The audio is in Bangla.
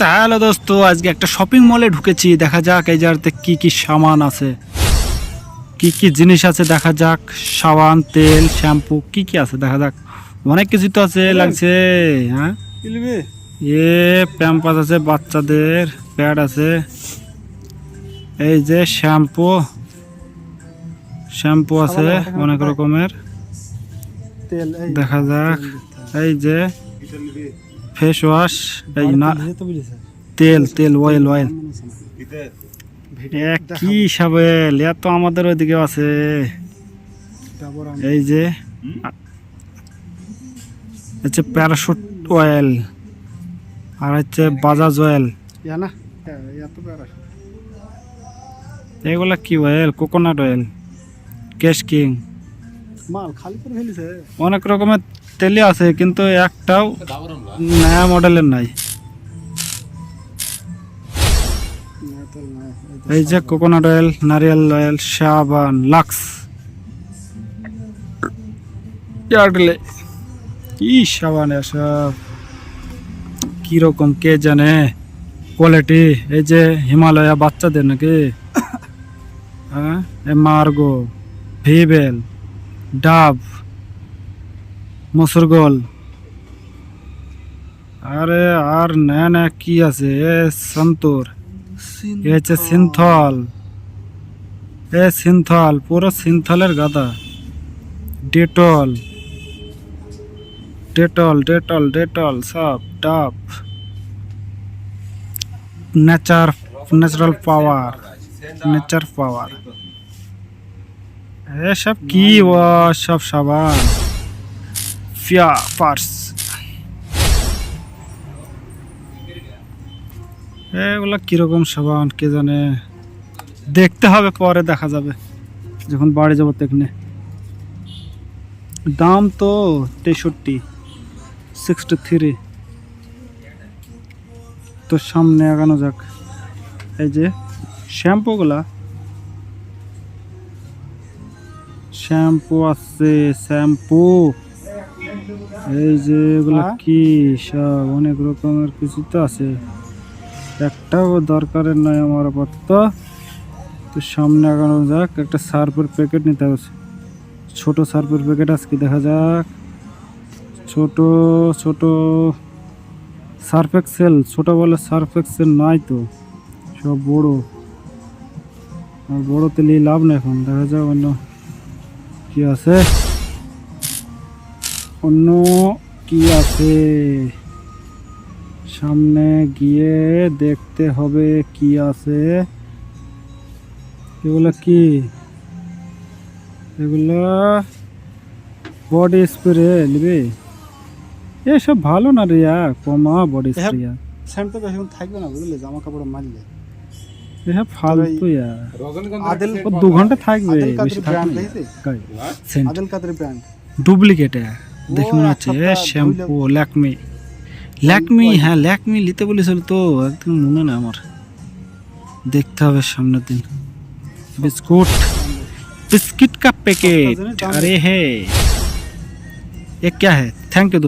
তাহলে দোস্ত আজকে একটা শপিং মলে ঢুকেছি। দেখা যাক এই জায়গাতে কি কি সামান আছে। কি কি জিনিস আছে দেখা যাক। সাবান তেল শ্যাম্পু কি কি আছে দেখা যাক। অনেক কিছু তো আছে লাগছে। হ্যাঁ? এ প্যাম্পাস আছে বাচ্চাদের প্যাড আছে। এই যে শ্যাম্পু। শ্যাম্পু আছে অনেক রকমের। তেল দেখা যাক। এই যে ফেস ওয়াশ এই না তেল তেল অয়েল অয়েল কি সাবেল এত আমাদের ওইদিকে আছে। এই যে হচ্ছে প্যারাশুট অয়েল আর হচ্ছে বাজাজ অয়েল এগুলা কি oil coconut oil Kesh King অনেক রকমের তেলে আছে, কিন্তু একটাও নয়া মডেলের নাই। এই যে কোকোনাট অয়েল নারিয়েল অয়েল সাবান, লাক্স। ইয়ার্ডলে কি সাবান এসব কীরকম কে জানে? কোয়ালিটি এই যে হিমালয়া বাচ্চাদের নাকি? হ্যাঁ? মার্গো, ভিবেল, ডাব। মসুরগোল আরে আর না না কি আছে? এ সন্তোর। এ হচ্ছে সিনথল। এ সিনথল, পুরো সিনথলের গাদা। ডেটল। ডেটল ডেটল ডেটল, সব ডাব nature natural power nature power এসব কি ও, সব সাবান। ফিয়া পার্স এগুলো কীরকম সাবান, কে জানে? দেখতে হবে, পরে দেখা যাবে, যখন বাড়ি যাব দেখনে দাম তো তেষট্টি সিক্সটি থ্রি তো সামনে আগানো যাক। এই যে, শ্যাম্পুগুলা। শ্যাম্পু আছে, শ্যাম্পু। এই যে এগুলা হ্যাঁ? কি সব অনেক রকমের কিছু তো আছে। একটাও দরকারের নয় আমার আপাতত। তো সামনে আগানো যাক একটা সার্ফের প্যাকেট নিতে হবে। ছোট সার্ফের প্যাকেট আজকে দেখা যাক। ছোট ছোট সার্ফ এক্সেল ছোট বলে সার্ফ এক্সেল নাই তো। সব বড়। আর বড় তেলে লাভ না এখন দেখা যাক অন্য কি আছে। অন্য কি আছে? সামনে গিয়ে দেখতে হবে কি আছে। এগুলো কি? এগুলো বডি স্প্রে নিবে? এসব ভালো না রিয়া কমা বডি। স্প্রে। সেন্ট তো থাকবে না বুঝলে? জামা কাপড় মারলে। এসব ফালতু আদিল ও দু ঘণ্টা থাকবে বেশি আদিল কাদের ব্র্যান্ড ডুপ্লিকেট দেখে মনে এক হচ্ছে সপ্তাহ শ্যাম্পু ল্যাকমি ল্যাকমি হ্যাঁ ল্যাকমি নিতে বলেছিল তো একদম মনে না আমার দেখতে হবে সামনের দিন बिस्कुट बिस्किट का पैकेट अरे है ये क्या है थैंक यू